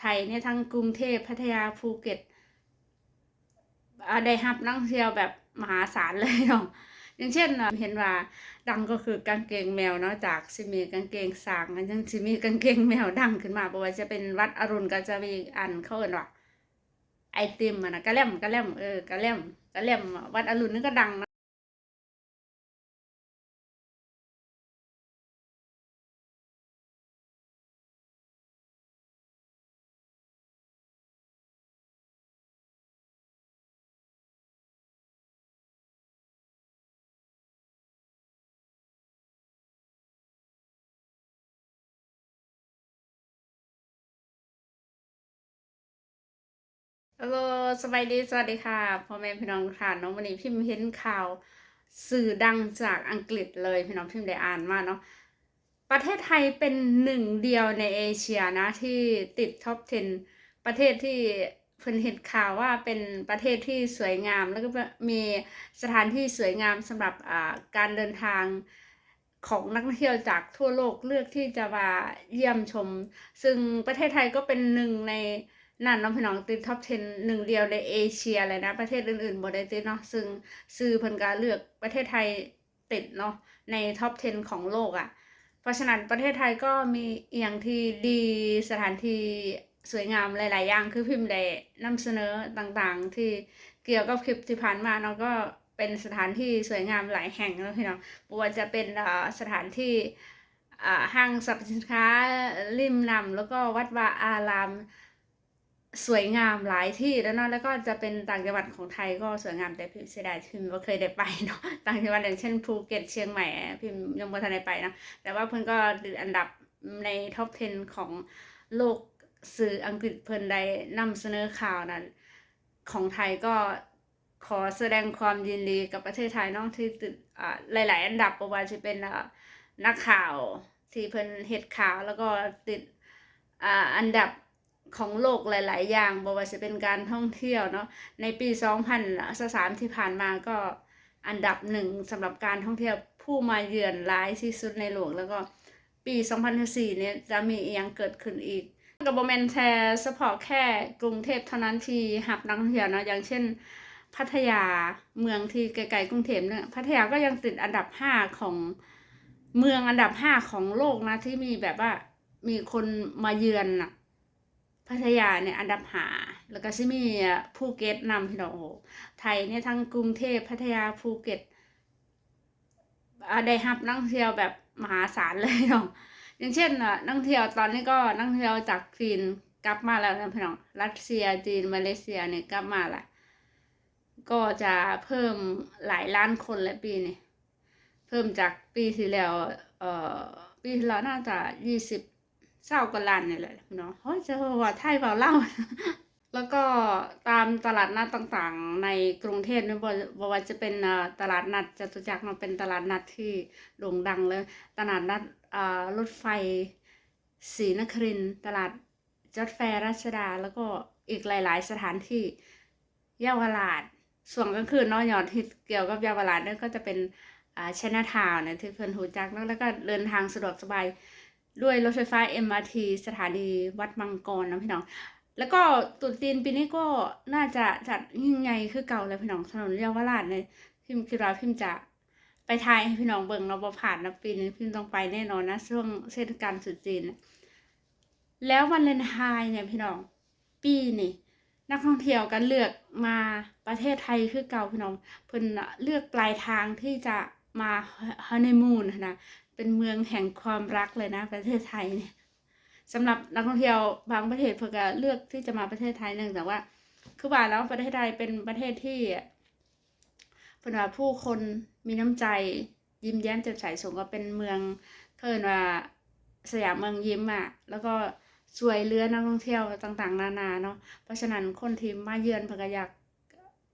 ไทยเนี่ยทั้งกรุงเทพพัทยาภูเก็ตอ่าได้รับนักท่องเที่ยวแบบมหาศาลเลยเนาะอย่างเช่นเห็นว่าดังก็คือกางเกงแมวเนาะจากสิมีกางเกงสางกันยังสิมีกางเกงแมวดังขึ้นมาบ่ว่าจะเป็นวัดอรุณก็จะมีอันเขาเอิ้นว่าไอติมอะนะกระแลมกระแลมเออกระแลมกระแลมวัดอรุณนี่ก็ดังนะ ฮัลโหลสบายดี สวัสดีค่ะ พ่อแม่พี่น้องทุกท่านเนาะวันนี้พิมพ์เห็นข่าว สื่อดังจากอังกฤษเลยพี่น้องพิมพ์ได้อ่านมาเนาะ ประเทศไทยเป็นหนึ่งเดียวในเอเชียนะที่ติดท็อป 10 ประเทศที่เพิ่นเห็นข่าวว่าเป็นประเทศที่สวยงาม แล้วก็มีสถานที่สวยงามสำหรับการเดินทางของนักท่องเที่ยวจากทั่วโลกเลือกที่จะมาเยี่ยมชม ซึ่งประเทศไทยก็เป็นหนึ่งใน นั่นน้องพี่น้องติดท็อป 10 หนึ่งเดียวในเอเชียเลยนะ ประเทศอื่นๆบ่ได้ติดเนาะซึ่งสื่อเพิ่นก็เลือกประเทศไทยติดเนาะในท็อป 10 ของโลกอะ่ะ เพราะฉะนั้นประเทศไทยก็มีอย่างที่ดีสถานที่สวยงามหลาย ๆ อย่างคือพิมพ์ได้นำเสนอต่างๆ ที่เกี่ยวกับคลิปที่ผ่านมาเนาะก็เป็นสถานที่สวยงามหลายแห่งเนาะพี่น้องบว่าจะเป็นสถานที่อ่าห้างสรรพสินค้าริมน้ำแล้วก็วัดวาอาราม สวยงามหลายที่แล้วเนาะแล้วก็จะเป็นต่างจังหวัดของไทยก็สวยงามแต่พิมเสียดายพิมบ่เคยได้ไปเนาะต่างจังหวัดอย่างเช่นภูเก็ตเชียงใหม่พิมยังบ่ทันได้ไปนะแต่ว่าเพิ่นก็ติดอันดับในท็อป 10 ของโลกสื่ออังกฤษเพิ่นได้นำเสนอข่าวนั้น ของไทยก็ขอแสดงความยินดีกับประเทศไทยเนาะที่ติดอ่าหลาย ๆ อันดับบ่ว่าจะเป็นนักข่าวที่เพิ่นเฮ็ดข่าวแล้วก็ติดอ่าอันดับ ของโลกหลาย ๆ อย่างบ่ว่าจะเป็นการท่องเที่ยวเนาะในปี2023ที่ผ่านมาก็อันดับหนึ่งสำหรับการท่องเที่ยวผู้มาเยือนหลายที่สุดในโลกแล้วก็ปี 2024เนี่ยจะมีอีหยังเกิดขึ้นอีกก็บ่แมนแค่เฉพาะแค่กรุงเทพเท่านั้นที่รับนักท่องเที่ยวเนาะอย่างเช่น พัทยาเมืองที่ไกลๆกรุงเทพเนี่ยพัทยาก็ยังติดอันดับ5ของเมืองอันดับ5ของโลกนะที่มีแบบว่ามีคนมาเยือนน่ะ พัทยาเนี่ยอันดับหา แล้วก็สิมีภูเก็ตนำพี่น้องโอ้ไทยเนี่ยทั้งกรุงเทพพัทยาภูเก็ตอ่าได้รับนักท่งเที่ยวแบบมหาศาลเลยเนาะอย่างเช่นอะนักท่งเที่ยวตอนนี้ก็นักท่งเที่ยวจากจีนกลับมาแล้วนะพี่น้องรัสเซียจีนมาเลเซียเนี่ยกลับมาละก็จะเพิ่มหลายล้านคนและปีนี้เพิ่มจากปีที่แล้วเอ่อปีที่แล้วน่าจะยี่สิบ เศร้ากว่าล้านนี่แหละเนาะเฮ้ยจะว่าไทยเปล่าเล่า แล้วก็ตามตลาดนัดต่างๆ ในกรุงเทพนี่บ่บ่ว่าจะเป็นอ่าตลาดนัดจตุจักรมันเป็นตลาดนัดที่โด่งดังเลย ตลาดนัดอ่ารถไฟศรีนครินตลาดจอดแฟร์รัชดา แล้วก็อีกหลาย ๆ สถานที่เยาวราชส่วนกลางคืนนาะยอดฮิตเกี่ยวกับเยาวราชนี่ยก็จะเป็นอ่าชนะทาวน์เนี่ยที่เพิ่นหูจักเนาะแล้วก็เดินทางสะดวกสบาย ด้วยรถไฟฟ้า MRT สถานีวัดมังกรนะพี่น้อง แล้วก็ตรุษจีนปีนี้ก็น่าจะจัดยิ่งใหญ่คือเก่าเลยพี่น้องถนนเยาวราชเนี่ยพิมคิดว่าพิมจะไปทายให้พี่น้องเบิ่งเราบ่ผ่านนะปีนี้พิมต้องไปแน่นอนนะช่วงเทศกาลตรุษจีน แล้ววันเลนไทน์เนี่ยพี่น้องปีนี่นักท่องเที่ยวกันเลือกมาประเทศไทยคือเก่าพี่น้องเพิ่นเลือกปลายทางที่จะมาฮันนีมูนนะ เป็นเมืองแห่งความรักเลยนะ ประเทศไทยเนี่ยสำหรับนักท่องเที่ยวบางประเทศเพื่อก็เลือกที่จะมาประเทศไทยเนื่องจากว่า คือว่าแล้วประเทศไทยเป็นประเทศที่เพิ่นว่าผู้คนมีน้ำใจยิ้มแย้มแจ่มใสสมกับเป็นเมืองเพิ่นว่าสยามเมืองยิ้มอะแล้วก็สวยเรือนักท่องเที่ยวต่างๆ นานาเนาะเพราะฉะนั้นคนที่มาเยือนเพิ่นก็อยาก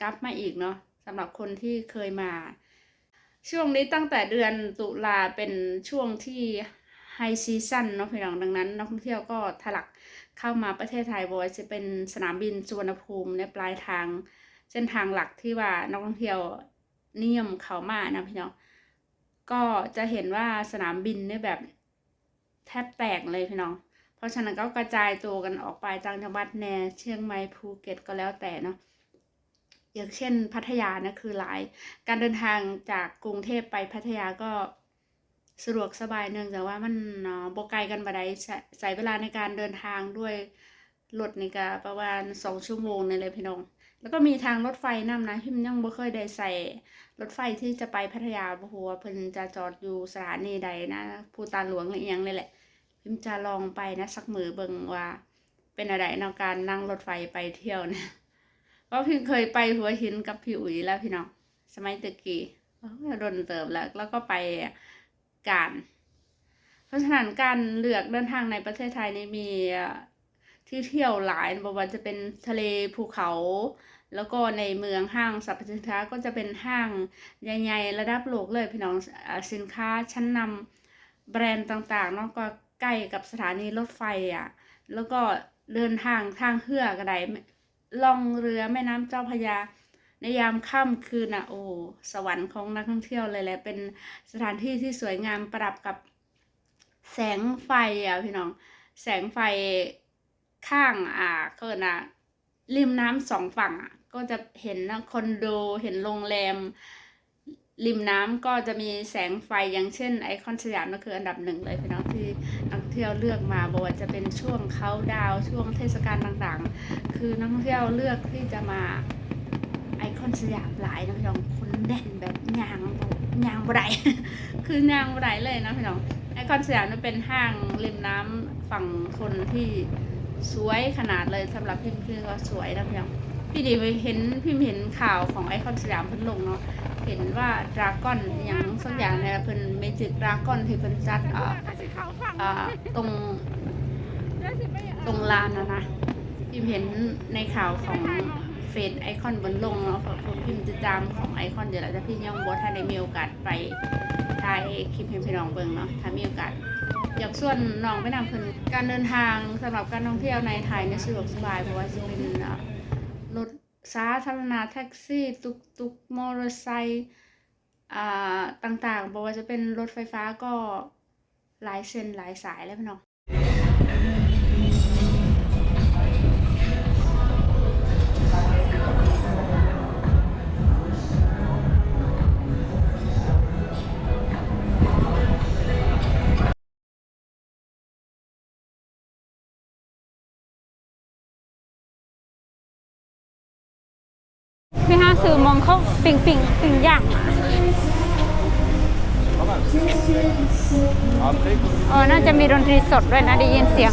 กลับมาอีกเนาะสำหรับคนที่เคยมา ช่วงนี้ตั้งแต่เดือนตุลาเป็นช่วงที่ไฮซีซั่นเนาะพี่น้องดังนั้นนักท่องเที่ยวก็ทะลักเข้ามาประเทศไทยบ่ว่าจะเป็นสนามบินสุวรรณภูมิในปลายทางเส้นทางหลักที่ว่านักท่องเที่ยวนิยมเข้ามานะพี่น้องก็จะเห็นว่าสนามบินเนี่ยแบบแทบแตกเลยพี่น้อง เพราะฉะนั้นก็กระจายตัวกันออกไปต่างจังหวัดแน่เชียงใหม่ภูเก็ตก็แล้วแต่เนาะ อย่างเช่นพัทยานะคือหลาย การเดินทางจากกรุงเทพไปพัทยาก็สะดวกสบายเนื่องจากว่ามันเนาะบ่ไกลกันบ่ได้ใช้ใช้เวลาในการเดินทางด้วยรถนี่ก็ประมาณสองชั่วโมงนี่เลยพี่น้อง แล้วก็มีทางรถไฟนำนะพิมยังบ่เคยได้ใส่รถไฟที่จะไปพัทยาบ่ฮู้ว่าเพิ่นจะจอดอยู่สถานีใดนะภูตาหลวงหรือยังนี่แหละ พิมจะลองไปนะสักมือเบิ่งว่า เป็นอะไรในการนั่งรถไฟไปเที่ยวนะ ราะพิมเคยไปหัวหินกับพี่อุ๋ยแล้วพี่น้องสมัยตะกี้โอ้ยโดนเติบแล้ว แล้วก็ไปการ เพราะฉะนั้นการเลือกเดินทางในประเทศไทยนี่มีที่เที่ยวหลายบ่ว่าจะเป็นทะเลภูเขา แล้วก็ในเมืองห้างสรรพสินค้าก็จะเป็นห้างใหญ่ๆระดับโลกเลยพี่น้องสินค้าชั้นนำแบรนด์ต่างๆเนาะก็ใกล้กับสถานีรถไฟอะแล้วก็เดินทางทางเรือก็ได้ ล่องเรือแม่น้ำเจ้าพระยา ในยามค่ำคืนน่ะโอ้สวรรค์ของนักท่องเที่ยวเลยแหละเป็นสถานที่ที่สวยงามประดับกับแสงไฟอะพี่น้อง แสงไฟข้างอ่าก็นะริมน้ำสองฝั่งอะก็จะเห็นนะคอนโดเห็นโรงแรมริมน้ำก็จะมีแสงไฟอย่างเช่นไอคอนสยามนั่นคืออันดับหนึ่งเลยพี่น้องที่นัก เที่ยวเลือกมาบอกว่าจะเป็นช่วงเขาดาวช่วงเทศกาลต่างๆ คือนักท่องเที่ยวเลือกที่จะมาไอคอนสยามหลายนะพี่น้องคนแน่นแบบยางบ่ยางบ่ได้คือยางบ่ได้เลยนะพี่น้องไอคอนสยามนั่นเป็นห้างริมน้ำฝั่งทนที่สวยขนาดเลยสำหรับพิมพ์คือก็สวยนะพี่น้องพี่ดีไปเห็นพิมพ์เห็นข่าวของไอคอนสยามเพิ่นลงเนาะ เห็นว่าดราก้อนอย่างสักอย่างเนี่ยเพิ่นเมจิกดราก้อนที่เพิ่นจัดอ่าอ่าตรงตรงลานนะนะพิมเห็นในข่าวของเฟซไอคอนบนลงเนาะพิมพ์ติดตามของไอคอนเดี๋ยวเราจะพี่ยังบ่ทันได้มีโอกาสไปถ่ายคลิปให้พี่น้องเบิ่งเนาะถ้ามีโอกาสอยากส่วนน้องไปนำเพิ่นการเดินทางสำหรับการท่องเที่ยวในไทยเนี่ยสะดวกสบายเพราะว่าจะเป็นอ่า สาธารณะแท็กซี่ตุกตุกมอเตอร์ไซค์อ่าต่างๆบอกว่าจะเป็นรถไฟฟ้าก็หลายเส้นหลายสายแล้วพี่น้อง พี่ห้าซื้อมองเขาปิ่งปิ่งปิ่งย่างเออน่าจะมีดนตรีสดด้วยนะได้ยินเสียง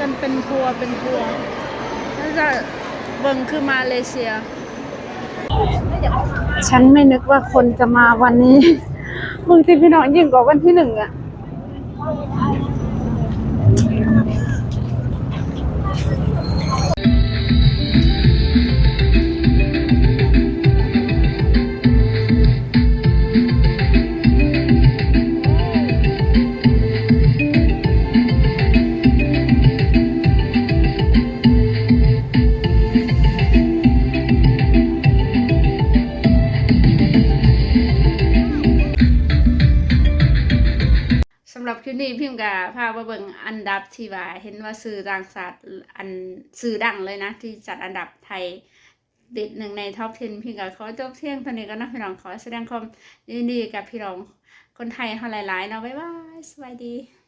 กันเป็นทัวร์เป็นทัวร์น่าจะเบิ่งคือมาเลเซีย ฉันไม่นึกว่าคนจะมาวันนี้ มึงทีพี่น้องยิ่งกว่าวันที่หนึ่งอะ ลิปนี้พิมพ์กับพาไปเบิ่งอันดับที่ว่า เห็นว่าสื่อต่างชาติอันสื่อดังเลยนะ ที่จัดอันดับไทยติดหนึ่งในท็อป 10 พี่กับขอจบเที่ยงตอนนี้ก็นะพี่น้องขอแสดงความยินดีกับพี่น้องคนไทยเขาหลายๆเนาะบ๊ายบายสวัสดี